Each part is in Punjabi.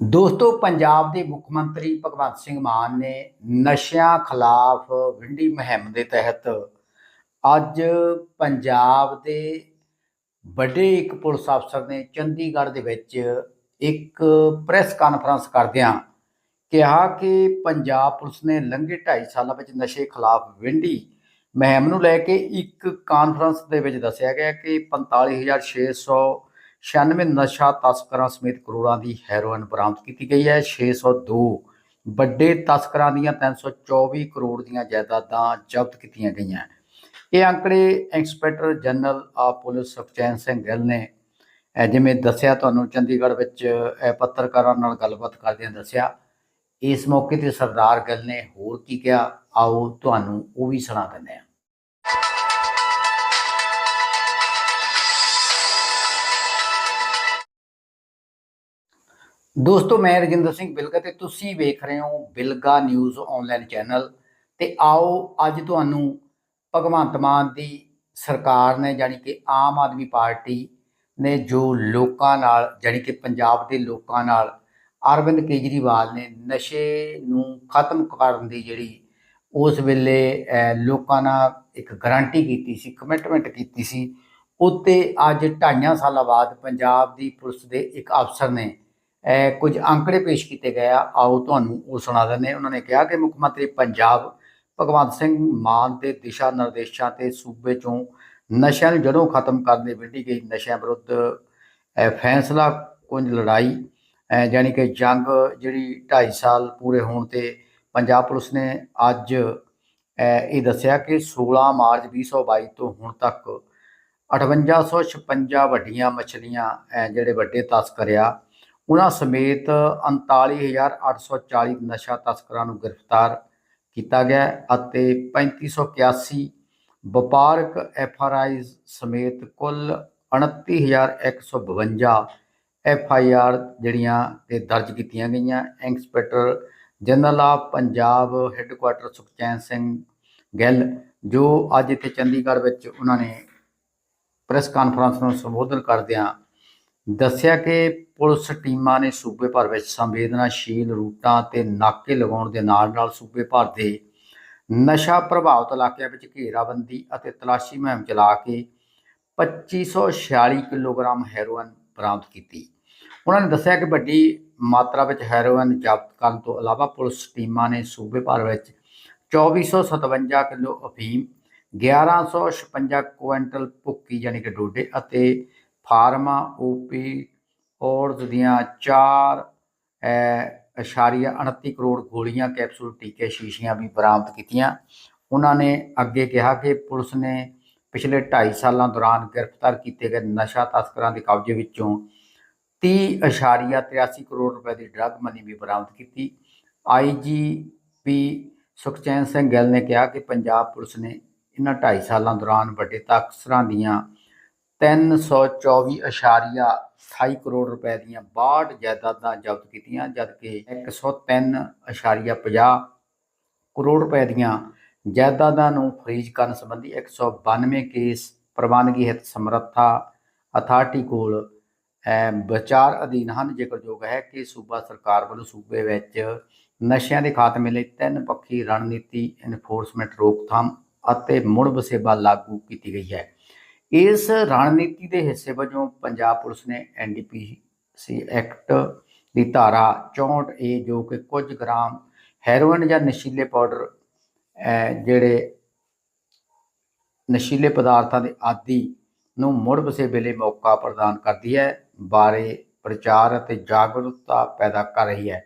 ਦੋਸਤੋ, ਪੰਜਾਬ ਦੇ ਮੁੱਖ ਮੰਤਰੀ ਭਗਵੰਤ ਸਿੰਘ ਮਾਨ ਨੇ ਨਸ਼ਿਆਂ ਖਿਲਾਫ ਵਿੰਡੀ ਮੁਹਿੰਮ ਦੇ ਤਹਿਤ ਅੱਜ ਪੰਜਾਬ ਦੇ ਵੱਡੇ ਇੱਕ ਪੁਲਿਸ ਅਫਸਰ ਨੇ ਚੰਡੀਗੜ੍ਹ ਦੇ ਵਿੱਚ ਇੱਕ ਪ੍ਰੈਸ ਕਾਨਫਰੰਸ ਕਰਦਿਆਂ ਕਿਹਾ ਕਿ ਪੰਜਾਬ ਪੁਲਿਸ ਨੇ ਲੰਘੇ 2.5 ਸਾਲਾਂ ਵਿੱਚ ਨਸ਼ੇ ਖਿਲਾਫ ਵਿੰਡੀ ਮੁਹਿੰਮ ਨੂੰ ਲੈ ਕੇ ਇੱਕ ਕਾਨਫਰੰਸ ਦੇ ਵਿੱਚ ਦੱਸਿਆ ਗਿਆ ਕਿ 45696 ਨਸ਼ਾ ਤਸਕਰਾਂ ਸਮੇਤ ਕਰੋੜਾਂ ਦੀ ਹੈਰੋਇਨ ਬਰਾਮਦ ਕੀਤੀ ਗਈ ਹੈ। 602 ਵੱਡੇ ਤਸਕਰਾਂ ਦੀਆਂ 324 ਕਰੋੜ ਦੀਆਂ ਜਾਇਦਾਦਾਂ ਜ਼ਬਤ ਕੀਤੀਆਂ ਗਈਆਂ। ਇਹ ਅੰਕੜੇ ਇੰਸਪੈਕਟਰ ਜਨਰਲ ਆ ਪੁਲਿਸ ਸੁਖਚੈਨ ਸਿੰਘ ਗਿੱਲ ਨੇ ਜਿਵੇਂ ਦੱਸਿਆ, ਤੁਹਾਨੂੰ ਚੰਡੀਗੜ੍ਹ ਵਿੱਚ ਪੱਤਰਕਾਰਾਂ ਨਾਲ ਗੱਲਬਾਤ ਕਰਦਿਆਂ ਦੱਸਿਆ। ਇਸ ਮੌਕੇ ਤੇ ਸਰਦਾਰ ਗਿੱਲ ਨੇ ਹੋਰ ਕੀ ਕਿਹਾ, ਆਓ ਤੁਹਾਨੂੰ ਉਹ ਵੀ ਸੁਣਾ ਦਿੰਦੇ ਹਾਂ। ਦੋਸਤੋ, ਮੈਂ ਰਜਿੰਦਰ ਸਿੰਘ ਬਿਲਗਾ ਤੇ ਤੁਸੀਂ ਵੇਖ ਰਹੇ ਹੋ ਬਿਲਗਾ ਨਿਊਜ਼ ਆਨਲਾਈਨ ਚੈਨਲ ਤੇ ਆਓ, ਅੱਜ ਤੁਹਾਨੂੰ ਭਗਵੰਤ ਮਾਨ ਦੀ ਸਰਕਾਰ ਨੇ ਜਾਣੀ ਕਿ ਆਮ ਆਦਮੀ ਪਾਰਟੀ ਨੇ ਜੋ ਲੋਕਾਂ ਨਾਲ, ਜਾਣੀ ਕਿ ਪੰਜਾਬ ਦੇ ਲੋਕਾਂ ਨਾਲ ਅਰਵਿੰਦ ਕੇਜਰੀਵਾਲ ਨੇ ਨਸ਼ੇ ਨੂੰ ਖਤਮ ਕਰਨ ਦੀ ਜਿਹੜੀ ਉਸ ਵੇਲੇ ਲੋਕਾਂ ਨਾਲ ਇੱਕ ਗਾਰੰਟੀ ਕੀਤੀ ਸੀ ਕਮਿਟਮੈਂਟ ਕੀਤੀ ਸੀ, ਉੱਤੇ ਅੱਜ ਢਾਈਆਂ ਸਾਲਾਂ ਬਾਅਦ ਪੰਜਾਬ ਦੀ ਪੁਲਿਸ ਦੇ ਇੱਕ ਅਫਸਰ ਨੇ ਕੁਝ ਅੰਕੜੇ ਪੇਸ਼ ਕੀਤੇ ਗਏ ਆ। ਆਓ ਤੁਹਾਨੂੰ ਉਹ ਸੁਣਾ ਦਿੰਦੇ ਉਹਨਾਂ ਨੇ ਕਿਹਾ ਕਿ ਮੁੱਖ ਮੰਤਰੀ ਪੰਜਾਬ ਭਗਵੰਤ ਸਿੰਘ ਮਾਨ ਦੇ ਦਿਸ਼ਾ ਨਿਰਦੇਸ਼ਾਂ ਤੇ ਸੂਬੇ ਚੋਂ ਨਸ਼ਿਆਂ ਨੂੰ ਜੜੋਂ ਖਤਮ ਕਰਨ ਦੀ ਵਿੱਢੀ ਗਈ ਨਸ਼ਿਆਂ ਵਿਰੁੱਧ ਫੈਸਲਾ ਕੁੰਜ ਲੜਾਈ ਅਹ, ਜਾਣੀ ਕਿ ਜੰਗ ਜਿਹੜੀ 2.5 ਸਾਲ ਪੂਰੇ ਹੋਣ ਤੇ ਪੰਜਾਬ ਪੁਲਿਸ ਨੇ ਅੱਜ ਇਹ ਦੱਸਿਆ ਕਿ 16 ਮਾਰਚ 2022 ਤੋਂ ਹੁਣ ਤੱਕ 5856 ਵੱਡੀਆਂ ਮਛਲੀਆਂ ਜਿਹੜੇ ਵੱਡੇ ਤਸਕਰ ਆ ਉਹਨਾਂ ਸਮੇਤ 39840 ਨਸ਼ਾ ਤਸਕਰਾਂ ਨੂੰ ਗ੍ਰਿਫਤਾਰ ਕੀਤਾ ਗਿਆ ਹੈ ਅਤੇ 3581 ਵਪਾਰਕ ਐਫਆਰਆਈਜ਼ ਸਮੇਤ ਕੁੱਲ 29152 ਐਫਆਈਆਰ ਜਿਹੜੀਆਂ ਤੇ ਦਰਜ ਕੀਤੀਆਂ ਗਈਆਂ। Inspector general of Punjab headquarter Sukhchain Singh Gill, ਜੋ ਅੱਜ ਇੱਥੇ ਚੰਡੀਗੜ੍ਹ ਵਿੱਚ ਉਹਨਾਂ ਨੇ ਪ੍ਰੈਸ ਕਾਨਫਰੰਸ ਨੂੰ ਸੰਬੋਧਨ ਕਰਦਿਆਂ ਦੱਸਿਆ ਕਿ ਪੁਲਿਸ ਟੀਮਾਂ ਨੇ ਸੂਬੇ ਭਰ ਵਿੱਚ ਸੰਵੇਦਨਾਸ਼ੀਲ ਰੂਟਾਂ ਤੇ ਨਾਕੇ ਲਗਾਉਣ ਦੇ ਨਾਲ ਨਾਲ ਸੂਬੇ ਭਰ ਦੇ ਨਸ਼ਾ ਪ੍ਰਭਾਵਿਤ ਇਲਾਕਿਆਂ ਵਿੱਚ ਘੇਰਾਬੰਦੀ ਅਤੇ ਤਲਾਸ਼ੀ ਮੁਹਿੰਮ ਚਲਾ ਕੇ 2546 ਕਿਲੋਗ੍ਰਾਮ ਹੈਰੋਇਨ ਬਰਾਮਦ ਕੀਤੀ। ਉਹਨਾਂ ਨੇ ਦੱਸਿਆ ਕਿ ਵੱਡੀ ਮਾਤਰਾ ਵਿੱਚ ਹੈਰੋਇਨ ਜ਼ਬਤ ਕਰਨ ਤੋਂ ਇਲਾਵਾ ਪੁਲਿਸ ਟੀਮਾਂ ਨੇ ਸੂਬੇ ਭਰ ਵਿੱਚ 2457 ਕਿਲੋ ਅਫੀਮ 1156 ਕੁਇੰਟਲ ਭੁੱਕੀ, ਯਾਨੀ ਕਿ ਡੋਡੇ ਅਤੇ ਫਾਰਮਾ ਓਪੀ ਔਰਜ਼ ਦੀਆਂ 4 ਅਸ਼ਾਰੀਆ 29 ਕਰੋੜ ਗੋਲੀਆਂ ਕੈਪਸੂਲ ਟੀਕੇ ਸ਼ੀਸ਼ੀਆਂ ਵੀ ਬਰਾਮਦ ਕੀਤੀਆਂ। ਉਹਨਾਂ ਨੇ ਅੱਗੇ ਕਿਹਾ ਕਿ ਪੁਲਿਸ ਨੇ ਪਿਛਲੇ 2.5 ਸਾਲਾਂ ਦੌਰਾਨ ਗ੍ਰਿਫਤਾਰ ਕੀਤੇ ਗਏ ਨਸ਼ਾ ਤਸਕਰਾਂ ਦੇ ਕਬਜ਼ੇ ਵਿੱਚੋਂ 30.83 ਕਰੋੜ ਰੁਪਏ ਦੀ ਡਰੱਗ ਮਨੀ ਵੀ ਬਰਾਮਦ ਕੀਤੀ। ਆਈਜੀਪੀ ਸੁਖਚੈਨ ਸਿੰਘ ਗਿੱਲ ਨੇ ਕਿਹਾ ਕਿ ਪੰਜਾਬ ਪੁਲਿਸ ਨੇ ਇਹਨਾਂ 2.5 ਸਾਲਾਂ ਦੌਰਾਨ ਵੱਡੇ ਤਸਕਰਾਂ ਦੀਆਂ 324.28 ਕਰੋੜ ਰੁਪਏ ਦੀਆਂ 62 ਜਾਇਦਾਦਾਂ ਜ਼ਬਤ ਕੀਤੀਆਂ, ਜਦਕਿ 103.50 ਕਰੋੜ ਰੁਪਏ ਦੀਆਂ ਜਾਇਦਾਦਾਂ ਨੂੰ ਫਰੀਜ਼ ਕਰਨ ਸੰਬੰਧੀ 192 ਕੇਸ ਪ੍ਰਵਾਨਗੀ ਹਿਤ ਸਮਰੱਥਾ ਅਥਾਰਟੀ ਕੋਲ ਵਿਚਾਰ ਅਧੀਨ ਹਨ। ਜ਼ਿਕਰਯੋਗ ਹੈ ਕਿ ਸੂਬਾ ਸਰਕਾਰ ਵੱਲੋਂ ਸੂਬੇ ਵਿੱਚ ਨਸ਼ਿਆਂ ਦੇ ਖਾਤਮੇ ਲਈ ਤਿੰਨ ਪੱਖੀ ਰਣਨੀਤੀ ਇਨਫੋਰਸਮੈਂਟ ਰੋਕਥਾਮ ਅਤੇ ਮੁੜ ਵਸੇਬਾ ਲਾਗੂ ਕੀਤੀ ਗਈ ਹੈ। ਇਸ ਰਣਨੀਤੀ ਦੇ ਹਿੱਸੇ ਵਜੋਂ ਪੰਜਾਬ ਪੁਲਿਸ ਨੇ ਐਨਡੀਪੀਸੀ ਐਕਟ ਦੀ ਧਾਰਾ 64 ਏ ਜੋ ਕਿ ਕੁਝ ਗ੍ਰਾਮ ਹੈਰੋਇਨ ਜਾਂ ਨਸ਼ੀਲੇ ਪਾਊਡਰ ਜਿਹੜੇ ਨਸ਼ੀਲੇ ਪਦਾਰਥਾਂ ਦੇ ਆਦੀ ਨੂੰ ਮੁੜ ਵਸੇ ਵੇਲੇ ਮੌਕਾ ਪ੍ਰਦਾਨ ਕਰਦੀ ਹੈ, ਬਾਰੇ ਪ੍ਰਚਾਰ ਅਤੇ ਜਾਗਰੂਕਤਾ ਪੈਦਾ ਕਰ ਰਹੀ ਹੈ।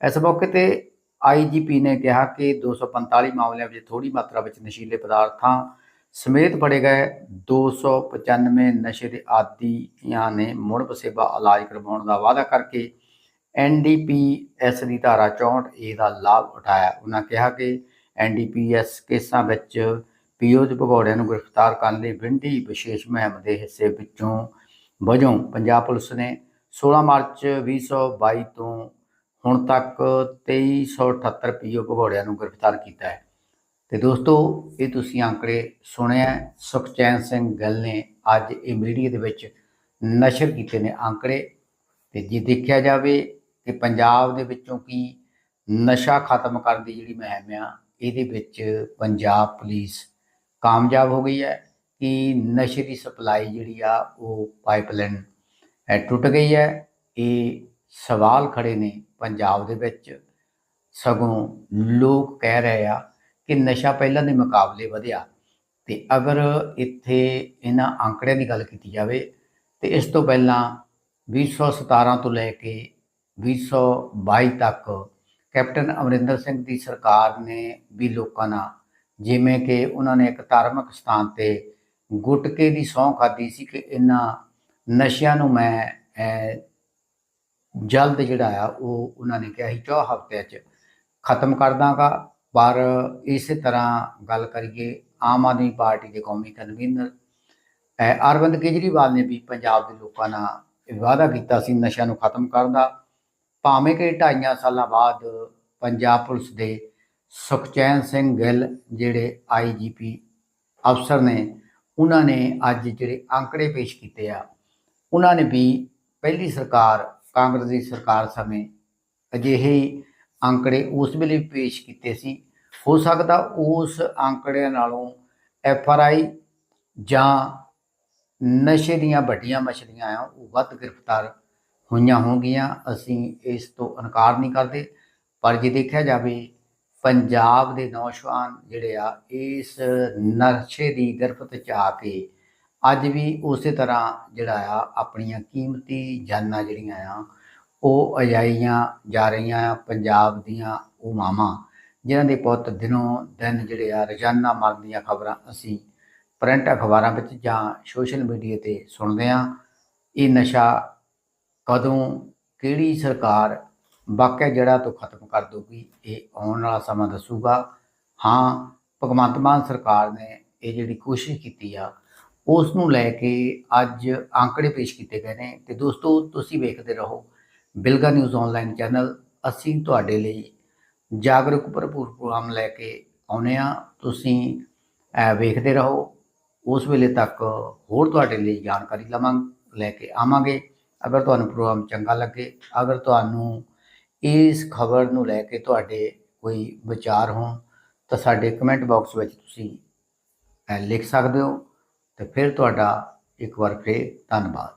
ਇਸ ਮੌਕੇ ਤੇ ਆਈਜੀਪੀ ਨੇ ਕਿਹਾ ਕਿ 245 ਮਾਮਲਿਆਂ ਵਿੱਚ ਥੋੜੀ ਮਾਤਰਾ ਵਿੱਚ ਨਸ਼ੀਲੇ ਪਦਾਰਥਾਂ ਸਮੇਤ ਫੜੇ ਗਏ 295 ਨਸ਼ੇ ਦੇ ਆਦੀਆਂ ਨੇ ਮੁੜ ਵਸੇਬਾ ਇਲਾਜ ਕਰਵਾਉਣ ਦਾ ਵਾਅਦਾ ਕਰਕੇ ਐਨਡੀਪੀਐਸ ਦੀ ਧਾਰਾ 64 ਏ ਦਾ ਲਾਭ ਉਠਾਇਆ। ਉਹਨਾਂ ਕਿਹਾ ਕਿ ਐਨਡੀਪੀਐਸ ਕੇਸਾਂ ਵਿੱਚ ਪੀਓ ਦੇ ਭਗੌੜਿਆਂ ਨੂੰ ਗ੍ਰਿਫਤਾਰ ਕਰਨ ਲਈ ਵਿੰਡੀ ਵਿਸ਼ੇਸ਼ ਮੁਹਿੰਮ ਦੇ ਹਿੱਸੇ ਵਿੱਚੋਂ ਵਜੋਂ ਪੰਜਾਬ ਪੁਲਿਸ ਨੇ 16 ਮਾਰਚ 2022 ਤੋਂ ਹੁਣ ਤੱਕ 2378 ਪੀਓ ਭਗੌੜਿਆਂ ਨੂੰ ਗ੍ਰਿਫਤਾਰ ਕੀਤਾ ਹੈ। ਤੇ ਦੋਸਤੋ, ਇਹ ਤੁਸੀਂ ਅੰਕੜੇ ਸੁਣਿਆ ਸੁਖਚੈਨ ਸਿੰਘ ਗੱਲ ਨੇ ਅੱਜ ਇਹ ਮੀਡੀਆ ਦੇ ਵਿੱਚ ਨਸ਼ਰ ਕੀਤੇ ਨੇ ਅੰਕੜੇ ਤੇ ਜੇ ਦੇਖਿਆ ਜਾਵੇ ਕਿ ਪੰਜਾਬ ਦੇ ਵਿੱਚੋਂ ਕੀ ਨਸ਼ਾ ਖਤਮ ਕਰਨ ਦੀ ਜਿਹੜੀ ਮੁਹਿੰਮ ਆ, ਇਹਦੇ ਵਿੱਚ ਪੰਜਾਬ ਪੁਲਿਸ ਕਾਮਯਾਬ ਹੋ ਗਈ ਹੈ ਕਿ ਨਸ਼ੇ ਦੀ ਸਪਲਾਈ ਜਿਹੜੀ ਆ, ਉਹ ਪਾਈਪਲਾਈਨ ਟੁੱਟ ਗਈ ਹੈ। ਇਹ ਸਵਾਲ ਖੜੇ ਨੇ ਪੰਜਾਬ ਦੇ ਵਿੱਚ। ਸਗੋਂ ਲੋਕ ਕਹਿ ਰਹੇ ਆ ਕਿ ਨਸ਼ਾ ਪਹਿਲਾਂ ਦੇ ਮੁਕਾਬਲੇ ਵਧਿਆ ਤੇ ਅਗਰ ਇੱਥੇ ਇਹਨਾਂ ਅੰਕੜਿਆਂ ਦੀ ਗੱਲ ਕੀਤੀ ਜਾਵੇ ਤੇ ਇਸ ਤੋਂ ਪਹਿਲਾਂ 2017 ਤੋਂ ਲੈ ਕੇ 2022 ਤੱਕ ਕੈਪਟਨ ਅਮਰਿੰਦਰ ਸਿੰਘ ਦੀ ਸਰਕਾਰ ਨੇ ਵੀ ਲੋਕਾਂ ਨਾਲ ਜਿਵੇਂ ਕਿ ਉਹਨਾਂ ਨੇ ਇੱਕ ਧਾਰਮਿਕ ਸਥਾਨ ਤੇ ਗੁਟਕੇ ਦੀ ਸਹੁੰ ਖਾਦੀ ਸੀ ਕਿ ਇਹਨਾਂ ਨਸ਼ਿਆਂ ਨੂੰ ਮੈਂ ਜਲਦ ਜਿਹੜਾ ਆ ਉਹ ਉਹਨਾਂ ਨੇ ਕਿਹਾ ਸੀ, ਚੌ ਹਫ਼ਤਿਆਂ 'ਚ ਖਤਮ ਕਰ ਦਾਂਗਾ। ਪਰ ਇਸੇ ਤਰ੍ਹਾਂ ਗੱਲ ਕਰੀਏ ਆਮ ਆਦਮੀ ਪਾਰਟੀ ਦੇ ਕੌਮੀ ਕਨਵੀਨਰ ਅਰਵਿੰਦ ਕੇਜਰੀਵਾਲ ਨੇ ਵੀ ਪੰਜਾਬ ਦੇ ਲੋਕਾਂ ਨਾਲ ਵਾਅਦਾ ਕੀਤਾ ਸੀ ਨਸ਼ਿਆਂ ਨੂੰ ਖਤਮ ਕਰਨ ਦਾ। ਭਾਵੇਂ ਕਿ ਢਾਈਆਂ ਸਾਲਾਂ ਬਾਅਦ ਪੰਜਾਬ ਪੁਲਿਸ ਦੇ ਸੁਖਚੈਨ ਸਿੰਘ ਗਿੱਲ ਜਿਹੜੇ ਆਈਜੀਪੀ ਅਫਸਰ ਨੇ, ਉਹਨਾਂ ਨੇ ਅੱਜ ਜਿਹੜੇ ਅੰਕੜੇ ਪੇਸ਼ ਕੀਤੇ ਆ, ਉਹਨਾਂ ਨੇ ਵੀ ਪਹਿਲੀ ਸਰਕਾਰ ਕਾਂਗਰਸ ਦੀ ਸਰਕਾਰ ਸਮੇਂ ਅਜਿਹੇ ਅੰਕੜੇ ਉਸ ਵੇਲੇ ਪੇਸ਼ ਕੀਤੇ ਸੀ। ਹੋ ਸਕਦਾ ਉਸ ਅੰਕੜਿਆਂ ਨਾਲੋਂ ਐਫ ਆਰ ਆਈ ਜਾਂ ਨਸ਼ੇ ਦੀਆਂ ਵੱਡੀਆਂ ਮਛਲੀਆਂ ਆ, ਉਹ ਵੱਧ ਗ੍ਰਿਫਤਾਰ ਹੋਈਆਂ ਹੋਣਗੀਆਂ। ਅਸੀਂ ਇਸ ਤੋਂ ਇਨਕਾਰ ਨਹੀਂ ਕਰਦੇ, ਪਰ ਜੇ ਦੇਖਿਆ ਜਾਵੇ, ਪੰਜਾਬ ਦੇ ਨੌਜਵਾਨ ਜਿਹੜੇ ਆ, ਇਸ ਨਸ਼ੇ ਦੀ ਗ੍ਰਿਫਤ ਚ ਆ ਕੇ ਅੱਜ ਵੀ ਉਸੇ ਤਰ੍ਹਾਂ ਜਿਹੜਾ ਆ, ਆਪਣੀਆਂ ਕੀਮਤੀ ਜਾਨਾਂ ਜਿਹੜੀਆਂ ਆ ਉਹ ਅਜਾਈਆਂ ਜਾ ਰਹੀਆਂ ਆ ਪੰਜਾਬ ਦੀਆਂ ਉਹ ਮਾਵਾਂ, ਜਿਨ੍ਹਾਂ ਦੇ ਪੁੱਤ ਦਿਨੋਂ ਦਿਨ ਜਿਹੜੇ ਆ ਰੋਜ਼ਾਨਾ ਮਰਨ ਦੀਆਂ ਖਬਰਾਂ ਅਸੀਂ ਪ੍ਰਿੰਟ ਅਖਬਾਰਾਂ ਵਿੱਚ ਜਾਂ ਸੋਸ਼ਲ ਮੀਡੀਆ ਤੇ ਸੁਣਦੇ ਆ ਇਹ ਨਸ਼ਾ ਕਦੋਂ, ਕਿਹੜੀ ਸਰਕਾਰ ਵਾਕਿਆ ਜੜਾ ਤੋਂ ਖਤਮ ਕਰ ਦੂਗੀ ਇਹ ਆਉਣ ਵਾਲਾ ਸਮਾਂ ਦੱਸੂਗਾ। ਹਾਂ, ਭਗਵੰਤ ਮਾਨ ਸਰਕਾਰ ਨੇ ਇਹ ਜਿਹੜੀ ਕੋਸ਼ਿਸ਼ ਕੀਤੀ ਆ, ਉਸ ਨੂੰ ਲੈ ਕੇ ਅੱਜ ਅੰਕੜੇ ਪੇਸ਼ ਕੀਤੇ ਗਏ ਨੇ। ਤੇ ਦੋਸਤੋ, ਤੁਸੀਂ ਵੇਖਦੇ ਰਹੋ ਬਿਲਗਾ ਨਿਊਜ਼ ਆਨਲਾਈਨ ਚੈਨਲ, ਅਸੀਂ ਤੁਹਾਡੇ ਲਈ ਜਾਗਰੂਕ ਭਰਪੂਰ ਪ੍ਰੋਗਰਾਮ ਲੈ ਕੇ ਆਉਨੇ ਆ ਤੁਸੀਂ ਵੇਖਦੇ ਰਹੋ। ਉਸ ਵੇਲੇ ਤੱਕ ਹੋਰ ਤੁਹਾਡੇ ਲਈ ਜਾਣਕਾਰੀ ਲਵਾਂ, ਲੈ ਕੇ ਆਵਾਂਗੇ। ਅਗਰ ਤੁਹਾਨੂੰ ਪ੍ਰੋਗਰਾਮ ਚੰਗਾ ਲੱਗੇ, ਅਗਰ ਤੁਹਾਨੂੰ ਇਸ ਖਬਰ ਨੂੰ ਲੈ ਕੇ ਤੁਹਾਡੇ ਕੋਈ ਵਿਚਾਰ ਹੋਣ, ਤਾਂ ਸਾਡੇ ਕਮੈਂਟ ਬਾਕਸ ਵਿੱਚ ਤੁਸੀਂ ਲਿਖ ਸਕਦੇ ਹੋ। ਤੇ ਫਿਰ ਤੁਹਾਡਾ ਇੱਕ ਵਾਰ ਫੇਰ ਧੰਨਵਾਦ।